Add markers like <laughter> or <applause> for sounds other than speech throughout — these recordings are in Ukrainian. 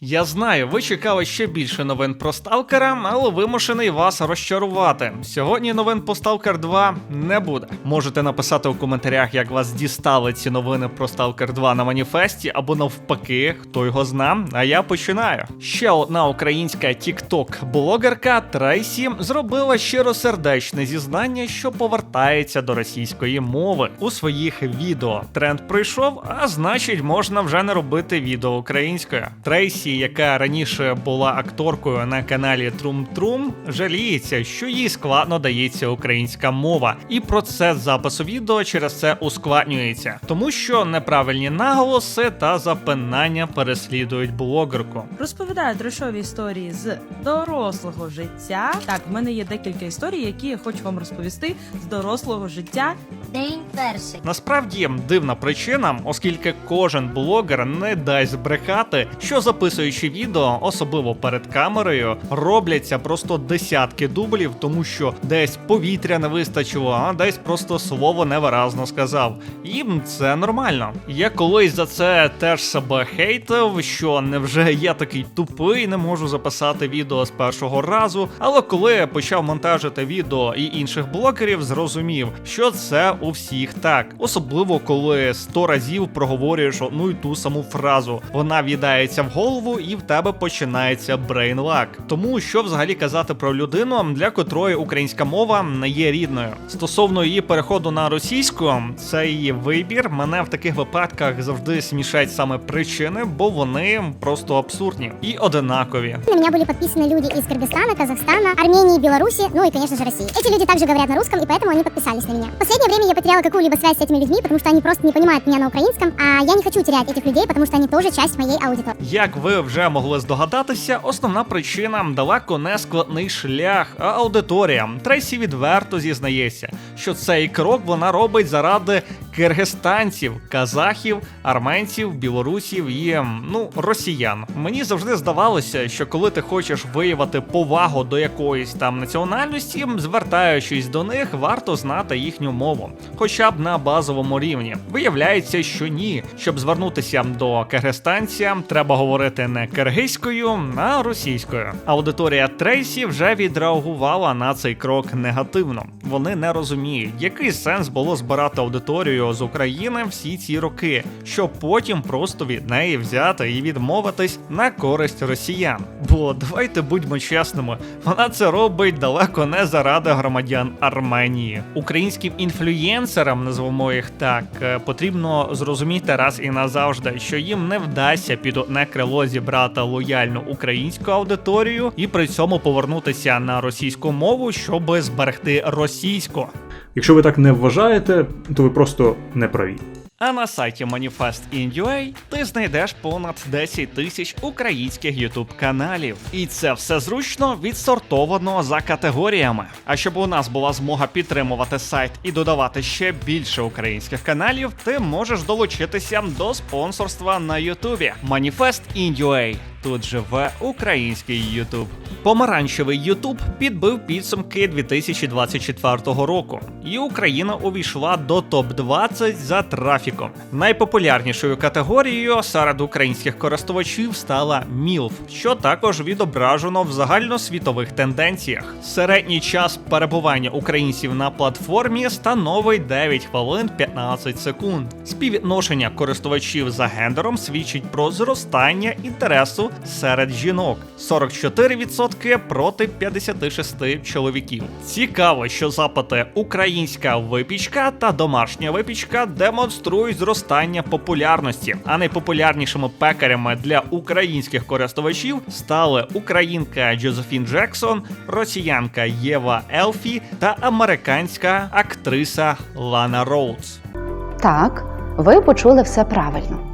Я знаю, ви чекали ще більше новин про Сталкера, але вимушений вас розчарувати. Сьогодні новин по Сталкер 2 не буде. Можете написати у коментарях, як вас дістали ці новини про Сталкер 2 на маніфесті, або навпаки, хто його зна. А я починаю. Ще одна українська тікток-блогерка Трейсі зробила щиросердечне зізнання, що повертається до російської мови у своїх відео. Тренд прийшов, а значить, можна вже не робити відео українською. Трейсі, яка раніше була акторкою на каналі Трум Трум, жаліється, що їй складно дається українська мова, і процес запису відео через це ускладнюється, тому що неправильні наголоси та запинання переслідують блогерку. Розповідаю трешові історії з дорослого життя. Так, в мене є декілька історій, які я хочу вам розповісти з дорослого життя. День перший. Насправді дивна причина, оскільки кожен блогер не дасть збрехати, що записуючи відео, особливо перед камерою, робляться просто десятки дублів, тому що десь повітря не вистачило, а десь просто слово невиразно сказав. І це нормально. Я колись за це теж себе хейтив, що невже я такий тупий, не можу записати відео з першого разу. Але коли я почав монтажити відео і інших блогерів, зрозумів, що це у всіх так, особливо коли сто разів проговорюєш одну й ту саму фразу. Вона в'їдається в голову, і в тебе починається брейнлак. Тому що взагалі казати про людину, для котрої українська мова не є рідною. Стосовно її переходу на російську, це її вибір. Мене в таких випадках завжди смішать саме причини, бо вони просто абсурдні і одинакові. На меня были подписаны люди из Кыргызстана, Казахстана, Армении, Беларуси, ну и, конечно же, России. Эти люди также говорят на русском, и поэтому они подписались на меня. В последнее время я потеряла какую-либо связь с этими людьми, потому что они просто не понимают меня на украинском, а я не хочу терять этих людей, потому что они тоже часть моей аудитории. Як ви вже могли здогадатися, основна причина далеко не складний шлях, а аудиторія. Трейсі відверто зізнається, що цей крок вона робить заради киргизстанців, казахів, арменців, білорусів і ну росіян. Мені завжди здавалося, що коли ти хочеш виявити повагу до якоїсь там національності, звертаючись до них, варто знати їхню мову, хоча б на базовому рівні. Виявляється, що ні. Щоб звернутися до киргизстанця, треба говорити не киргизькою, а російською. Аудиторія Трейсі вже відреагувала на цей крок негативно. Вони не розуміють, який сенс було збирати аудиторію з України всі ці роки, щоб потім просто від неї взяти і відмовитись на користь росіян. Бо давайте будьмо чесними, вона це робить далеко не заради громадян Арменії. Українським інфлюєнсерам, назвемо їх так, е, потрібно зрозуміти раз і назавжди, що їм не вдасться під одне крило зібрати лояльну українську аудиторію і при цьому повернутися на російську мову, щоб зберегти російську. Якщо ви так не вважаєте, то ви просто не праві. А на сайті Manifest.in.ua ти знайдеш понад 10 тисяч українських YouTube каналів. І це все зручно відсортовано за категоріями. А щоб у нас була змога підтримувати сайт і додавати ще більше українських каналів, ти можеш долучитися до спонсорства на Ютубі. Manifest.in.ua Тут живе український Ютуб. Помаранчевий Ютуб підбив підсумки 2024 року, і Україна увійшла до топ-20 за трафіком. Найпопулярнішою категорією серед українських користувачів стала MILF, що також відображено в загальносвітових тенденціях. Середній час перебування українців на платформі становить 9 хвилин 15 секунд. Співвідношення користувачів за гендером свідчить про зростання інтересу серед жінок 44% проти 56 чоловіків. Цікаво, що запити українська випічка та домашня випічка демонструють зростання популярності, а найпопулярнішими пекарями для українських користувачів стали українка Джозефін Джексон, росіянка Єва Елфі та американська актриса Лана Роудс. Так, ви почули все правильно.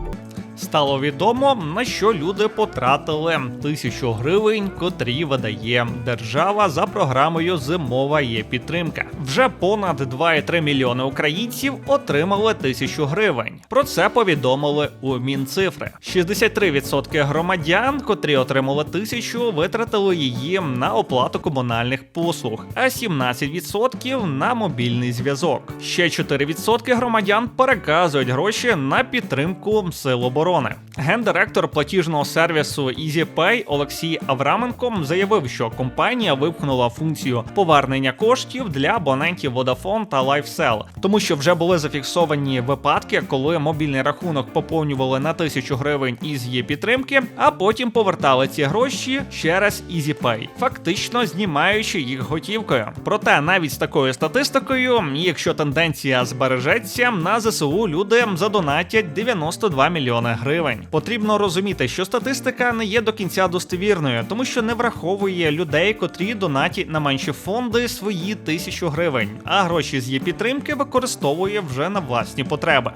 Стало відомо, на що люди потратили тисячу гривень, котрі видає держава за програмою Зимова є підтримка. Вже понад 2,3 мільйони українців отримали тисячу гривень. Про це повідомили у Мінцифри. 63% громадян, котрі отримали тисячу, витратили її на оплату комунальних послуг, а 17% на мобільний зв'язок. Ще 4% громадян переказують гроші на підтримку сил оборони. Оборони. Гендиректор платіжного сервісу EasyPay Олексій Авраменко заявив, що компанія випхнула функцію повернення коштів для абонентів Vodafone та LifeSell, тому що вже були зафіксовані випадки, коли мобільний рахунок поповнювали на тисячу гривень із її підтримки, а потім повертали ці гроші через EasyPay, фактично знімаючи їх готівкою. Проте навіть з такою статистикою, якщо тенденція збережеться, на ЗСУ люди задонатять 92 мільйони гривень. Потрібно розуміти, що статистика не є до кінця достовірною, тому що не враховує людей, котрі донатять на менші фонди свої тисячу гривень, а гроші з її підтримки використовує вже на власні потреби.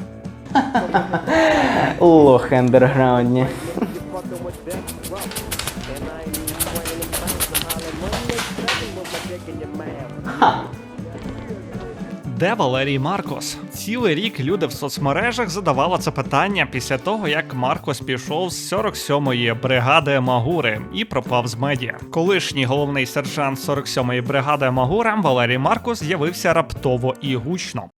<laughs> Лох андерграундні. Де Валерій Маркос? Цілий рік люди в соцмережах задавали це питання після того, як Маркос пішов з 47-ї бригади Магури і пропав з медіа. Колишній головний сержант 47-ї бригади Магура Валерій Маркос з'явився раптово і гучно.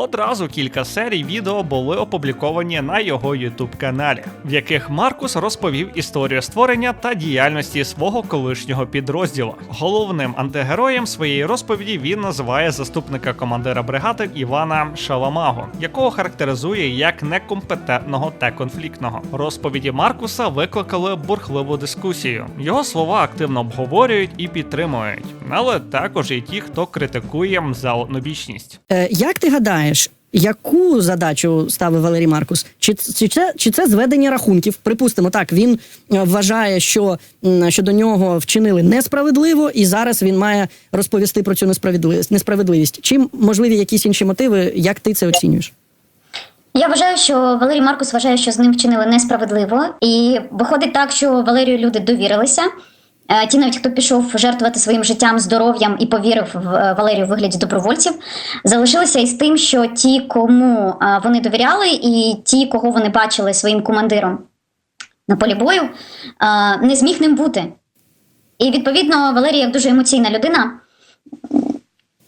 Одразу кілька серій відео були опубліковані на його youtube каналі, в яких Маркус розповів історію створення та діяльності свого колишнього підрозділу. Головним антигероєм своєї розповіді він називає заступника командира бригади Івана Шаламаго, якого характеризує як некомпетентного та конфліктного. Розповіді Маркуса викликали бурхливу дискусію. Його слова активно обговорюють і підтримують, але також і ті, хто критикує за однобічність. Е, Як ти гадаєш, яку задачу ставив Валерій Маркус? Чи, чи, це, чи це зведення рахунків? Припустимо, так він е, вважає, що, м, що до нього вчинили несправедливо, і зараз він має розповісти про цю несправедливість. несправедливість. Чи можливі якісь інші мотиви? Як ти це оцінюєш? Я вважаю, що Валерій Маркус вважає, що з ним вчинили несправедливо, і виходить так, що Валерію люди довірилися. Е, Ті, навіть хто пішов жертвувати своїм життям, здоров'ям і повірив в е, Валерію в вигляді добровольців, залишилися із тим, що ті, кому е, вони довіряли, і ті, кого вони бачили своїм командиром на полі бою, не зміг ним бути. І відповідно Валерій, як дуже емоційна людина,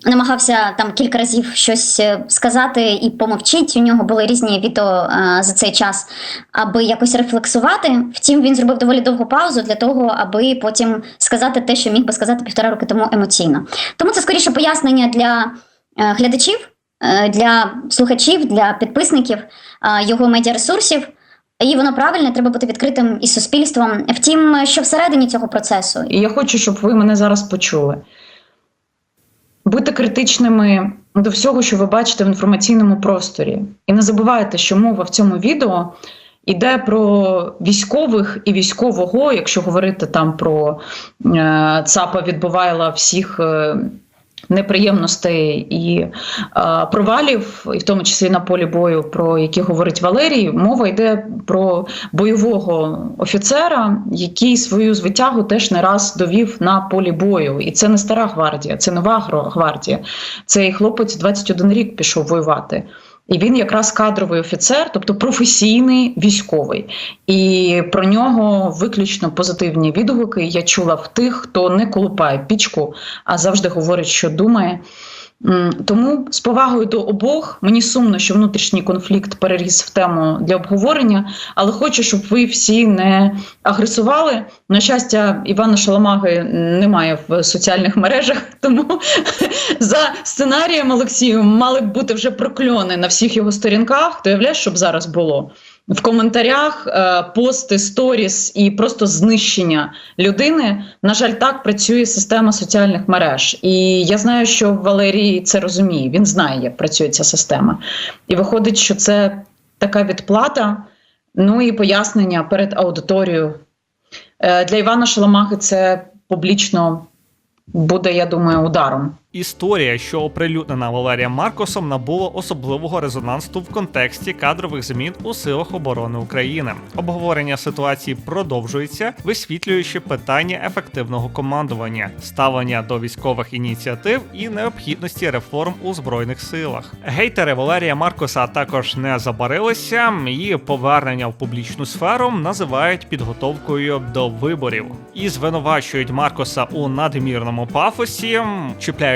намагався там кілька разів щось е, сказати і помовчить. У нього були різні відео е, за цей час, аби якось рефлексувати. Втім, він зробив доволі довгу паузу для того, аби потім сказати те, що міг би сказати півтора роки тому емоційно. Тому це скоріше пояснення для е, глядачів, для слухачів, для підписників його медіаресурсів. І воно правильне, треба бути відкритим із суспільством. Втім, що всередині цього процесу я хочу, щоб ви мене зараз почули. Будьте критичними до всього, що ви бачите в інформаційному просторі. І не забувайте, що мова в цьому відео йде про військових і військового, якщо говорити там про е, ЦАПа відбувайла всіх. Неприємностей і е, провалів, і в тому числі на полі бою, про які говорить Валерій, мова йде про бойового офіцера, який свою звитягу теж не раз довів на полі бою. І це не стара гвардія, це нова гвардія. Цей хлопець 21 рік пішов воювати. І він якраз кадровий офіцер, тобто професійний військовий. І про нього виключно позитивні відгуки я чула в тих, хто не колупає пічку, а завжди говорить, що думає. Тому з повагою до обох мені сумно, що внутрішній конфлікт переріс в тему для обговорення, але хочу, щоб ви всі не агресували. На щастя, Івана Шаламаги немає в соціальних мережах, <laughs> тому <laughs> за сценарієм Олексію мали б бути вже прокльони на всіх його сторінках. Ти уявляєш, щоб зараз було? В коментарях е, пости, сторіс і просто знищення людини. На жаль, так працює система соціальних мереж. І я знаю, що Валерій це розуміє. Він знає, як працює ця система. І виходить, що це така відплата, ну і пояснення перед аудиторією. Е, Для Івана Шаламаги це публічно буде, я думаю, ударом. Історія, що оприлюднена Валерієм Маркосом, набула особливого резонансу в контексті кадрових змін у силах оборони України. Обговорення ситуації продовжується, висвітлюючи питання ефективного командування, ставлення до військових ініціатив і необхідності реформ у збройних силах. Гейтери Валерія Маркоса також не забарилися і повернення в публічну сферу називають підготовкою до виборів і звинувачують Маркоса у надмірному пафосі,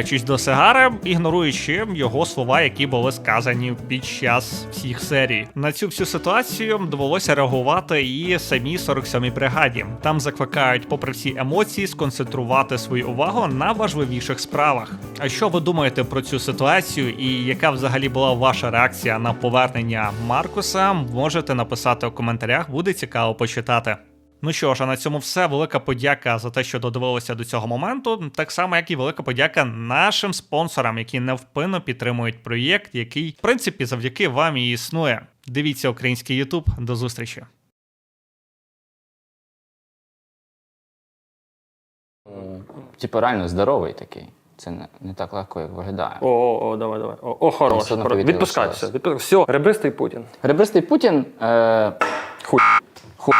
чіпляючись до сигари, ігноруючи його слова, які були сказані під час всіх серій. На цю всю ситуацію довелося реагувати і самій 47-й бригаді. Там закликають, попри всі емоції, сконцентрувати свою увагу на важливіших справах. А що ви думаєте про цю ситуацію, і яка взагалі була ваша реакція на повернення Маркуса? Можете написати у коментарях, буде цікаво почитати. Ну що ж, а на цьому все. Велика подяка за те, що додивилися до цього моменту. Так само, як і велика подяка нашим спонсорам, які невпинно підтримують проєкт, який, в принципі, завдяки вам і існує. Дивіться український Ютуб. До зустрічі. Типу реально здоровий такий. Це не, не так легко, як виглядає. О, о, о, давай, давай. О, о хорош. Все на хорош. Відпускай все. Відпускай. Все, ребристий Путін. Ребристий Путін. Е... Хуй. Ху...